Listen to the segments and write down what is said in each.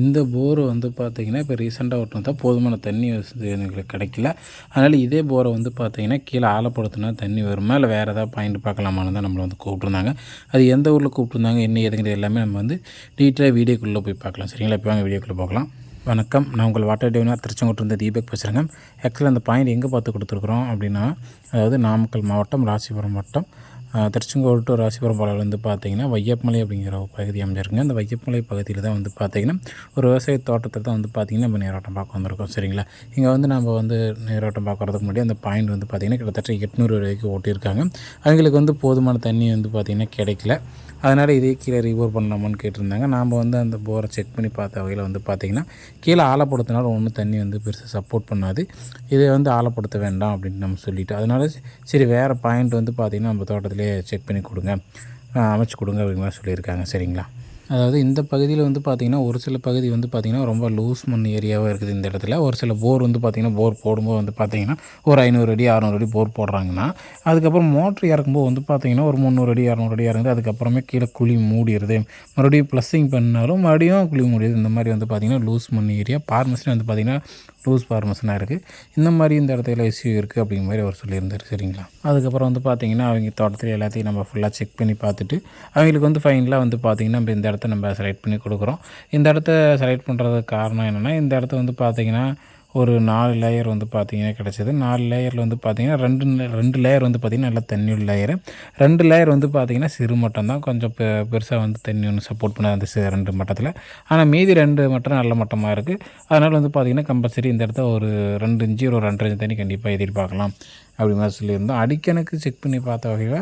இந்த போர் வந்து பார்த்திங்கன்னா இப்போ ரீசெண்டாக ஓட்டினா தான் போதுமான தண்ணி வசதி எங்களுக்கு கிடைக்கல. அதனால் இதே போரை வந்து பார்த்திங்கன்னா கீழே ஆழப்படுத்தினா தண்ணி வருமா? இல்லை வேறு ஏதாவது பாயிண்ட் பார்க்கலாமான்னு தான் நம்மளை வந்து கூப்பிட்ருந்தாங்க அது எந்த ஊரில் கூப்பிட்ருந்தாங்க என்ன ஏதுங்கிறது எல்லாமே நம்ம வந்து டீட்டெயிலாக வீடியோக்குள்ளே போய் பார்க்கலாம். சரிங்களா? இப்போ வாங்க வீடியோக்குள்ளே பார்க்கலாம் வணக்கம். நான் உங்கள் வாட்டர் டிவினர் திருச்செங்கோட்டிலிருந்து தீபக் பேசுகிறேங்க ஆக்சுவலாக அந்த பாயிண்ட் எங்கே பார்த்து கொடுத்துருக்குறோம் அப்படின்னா அதாவது நாமக்கல் மாவட்டம் ராசிபுரம் மாவட்டம் திருச்செங்கோடு டு ராசிபுரம் பாலையில் வந்து பார்த்திங்கன்னா வையப்பமலை அப்படிங்கிற ஒரு பகுதி அமைஞ்சிருக்குங்க. அந்த வையப்பமலை பகுதியில் தான் வந்து பார்த்திங்கன்னா ஒரு விவசாய தோட்டத்தில் தான் வந்து பார்த்திங்கன்னா நம்ம நீரோட்டம் பார்க்க வந்திருக்கோம். சரிங்களா? இங்கே வந்து நம்ம வந்து நீரோட்டம் பார்க்குறதுக்கு முன்னாடி அந்த பாயிண்ட் வந்து பார்த்திங்கன்னா கிட்டத்தட்ட எட்நூறு வரைக்கும் ஓட்டியிருக்காங்க அவங்களுக்கு வந்து போதுமான தண்ணி வந்து பார்த்திங்கன்னா கிடைக்கல. அதனால் இதே கீழே ரிவோர் பண்ணலாமான்னு கேட்டிருந்தாங்க. நாம் வந்து அந்த போரை செக் பண்ணி பார்த்த வகையில் வந்து பார்த்திங்கன்னா கீழே ஆழப்படுத்தினாலும் ஒன்றும் தண்ணி வந்து பெருசாக சப்போர்ட் பண்ணாது. இதை வந்து ஆழப்படுத்த வேண்டாம் அப்படின்னு நம்ம சொல்லிவிட்டு அதனால சரி வேறு பாயிண்ட் வந்து பார்த்திங்கன்னா நம்ம தோட்டத்திலே செக் பண்ணி கொடுங்க. அமைச்சு கொடுங்க அப்படிங்கிற மாதிரி சொல்லியிருக்காங்க. சரிங்களா? அதாவது இந்த பகுதியில் வந்து பார்த்திங்கன்னா ஒரு சில பகுதி வந்து பார்த்திங்கன்னா ரொம்ப லூஸ் மண் ஏரியாவாக இருக்குது இந்த இடத்துல. ஒரு சில போர் வந்து பார்த்திங்கன்னா போர் போடும்போது வந்து பார்த்திங்கன்னா ஒரு ஐநூறு அடி அறநூறு அடி போர் போடுறாங்கன்னா அதுக்கப்புறம் மோட்ரு இறக்கும்போது வந்து பார்த்திங்கன்னா ஒரு முந்நூறு அடி இரநூறு அடி இறங்குது. அதுக்கப்புறமே கீழே குழி மூடிடுது. மறுபடியும் ப்ளஸ்ஸிங் பண்ணாலும் மறுபடியும் குழி மூடிடுது. இந்த மாதிரி வந்து பார்த்திங்கன்னா லூஸ் மண் ஏரியா பார்மஸ்னு வந்து பார்த்திங்கன்னா லூஸ் பார்மஸ்னாக இருக்குது. இந்த மாதிரி இந்த இடத்துல இஷ்யூ இருக்குது அப்படிங்கிற மாதிரி அவர் சொல்லியிருந்தார். சரிங்களா? அதுக்கப்புறம் வந்து பார்த்திங்கன்னா அவங்க தோட்டத்தில் எல்லாத்தையும் நம்ம ஃபுல்லாக செக் பண்ணி பார்த்துட்டு அவங்களுக்கு வந்து ஃபைனலாக வந்து பார்த்திங்கன்னா நம்ம இந்த இடத்த நம்ம செலக்ட் பண்ணி கொடுக்குறோம். இந்த இடத்த செலக்ட் பண்ணுறதுக்கு காரணம் என்னென்னா இந்த இடத்த வந்து பார்த்திங்கன்னா ஒரு நாலு லேயர் வந்து பார்த்திங்கன்னா கிடச்சிது. நாலு லேயரில் வந்து பார்த்திங்கன்னா ரெண்டு ரெண்டு லேயர் வந்து பார்த்திங்கன்னா நல்லா தண்ணியுள்ள லேயரு ரெண்டு லேயர் வந்து பார்த்திங்கன்னா சிறு மட்டம் தான். கொஞ்சம் பெ பெருசாக வந்து தண்ணி ஒன்று சப்போர்ட் பண்ணாது அந்த ரெண்டு மட்டத்தில். ஆனால் மீதி ரெண்டு மட்டம் நல்ல மட்டமாக இருக்குது அதனால் வந்து பார்த்திங்கன்னா கம்பல்சரி இந்த இடத்த ஒரு ரெண்டு இன்ச்சு ஒரு ரெண்டரை இன்ச்சு தண்ணி கண்டிப்பாக எதிர்பார்க்கலாம் அப்படி மாதிரி சொல்லியிருந்தோம். அடிக்கணக்கு செக் பண்ணி பார்த்த வகையில்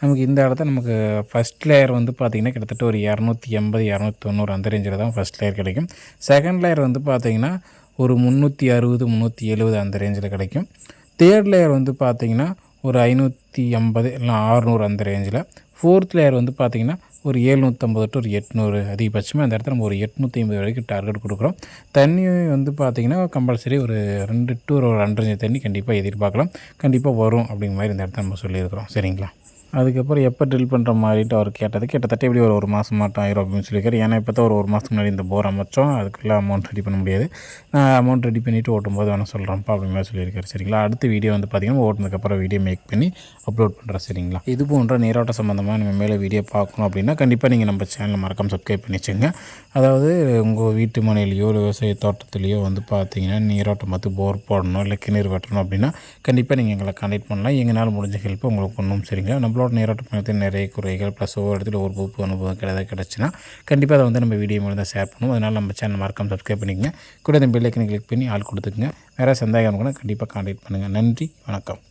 நமக்கு இந்த இடத்த நமக்கு ஃபஸ்ட் லேயர் வந்து பார்த்திங்கன்னா கிட்டத்தட்ட ஒரு இரநூத்தி எண்பது இரநூத்தி தொண்ணூறு அந்த ரேஞ்சில் தான் ஃபஸ்ட் லேயர் கிடைக்கும். செகண்ட் லேயர் வந்து பார்த்திங்கன்னா ஒரு முந்நூற்றி அறுபது முந்நூற்றி எழுபது அந்த ரேஞ்சில் கிடைக்கும். தேர்ட் லேயர் வந்து பார்த்திங்கன்னா ஒரு ஐநூற்றி ஐம்பது இல்லை ஆறுநூறு அந்த ரேஞ்சில் ஃபோர்த் லேயர் வந்து பார்த்திங்கன்னா ஒரு ஏழ்நூற்றம்பது டு ஒரு எட்நூறு அதிகபட்சமாக அந்த இடத்துல நம்ம ஒரு எட்நூற்றி ஐம்பது வரைக்கும் டார்கெட் கொடுக்குறோம். தண்ணி வந்து பார்த்திங்கன்னா கம்பல்சரி ஒரு ரெண்டு டு ஒரு ரெண்டரை தண்ணி கண்டிப்பாக எதிர்பார்க்கலாம். கண்டிப்பாக வரும் அப்படிங்கிற மாதிரி இந்த இடத்த நம்ம சொல்லியிருக்கிறோம். சரிங்களா? அதுக்கப்புறம் எப்போ ட்ரில் பண்ணுற மாதிரிட்டு அவர் கேட்டது. கிட்டத்தட்ட இப்படி ஒரு ஒரு மாதம் மாட்டம் ஆயிரும் அப்படின்னு சொல்லியிருக்காரு. ஏன்னா இப்போ தான் ஒரு ஒரு மாதத்துக்கு முன்னாடி இந்த போர் அமைச்சோம். அதுக்குள்ளே அமௌண்ட் ரெடி பண்ண முடியாது. நான் அமௌண்ட் ரெடி பண்ணிவிட்டு ஓட்டும்போது வேணால் சொல்கிறேன்ப்பா அப்படிங்கிற சொல்லியிருக்காரு. சரிங்களா? அடுத்த வீடியோ வந்து பார்த்திங்கன்னா ஓட்டினதுக்கப்புறம் வீடியோ மேக் பண்ணி அப்லோட் பண்ணுறேன் சரிங்களா? இது போன்ற நீரோட்ட சம்மந்தமாக நம்ம மேலே வீடியோ பார்க்கணும் அப்படின்னா கண்டிப்பாக நீங்கள் நம்ம சேனலை மறக்காமல் சப்ஸ்கிரைப் பண்ணி வச்சுங்க அதாவது உங்கள் வீட்டு மனையிலையோ இல்லை விவசாய தோட்டத்துலேயோ வந்து பார்த்தீங்கன்னா நீரோட்டம் பார்த்து போர் போடணும் இல்லை கிணறு வெட்டணும் அப்படின்னா கண்டிப்பாக நீங்கள் எங்களை கான்டாக்ட் பண்ணலாம். எங்களால் முடிஞ்ச ஹெல்ப் உங்களுக்கு ஒன்றும் சரிங்களா? நம்மளோட நீரோட்ட பயணத்தில் நிறைய குறைகள் ப்ளஸ் ஒவ்வொரு இடத்துல ஒரு புது அனுபவம் கிடையாது கிடச்சின்னா கண்டிப்பாக அதை வந்து நம்ம வீடியோ மூலம் தான் ஷேர் பண்ணுவோம். அதனால் நம்ம சேனல் மறக்காமல் சப்ஸ்கிரைப் பண்ணிக்கங்க. கூட இந்த பெல்லைக்கனை கிளிக் பண்ணி ஆள் கொடுத்துக்குங்க. வேறு சந்தேகம் இருக்குன்னா கண்டிப்பாக கான்டாக்ட் பண்ணுங்கள் நன்றி வணக்கம்.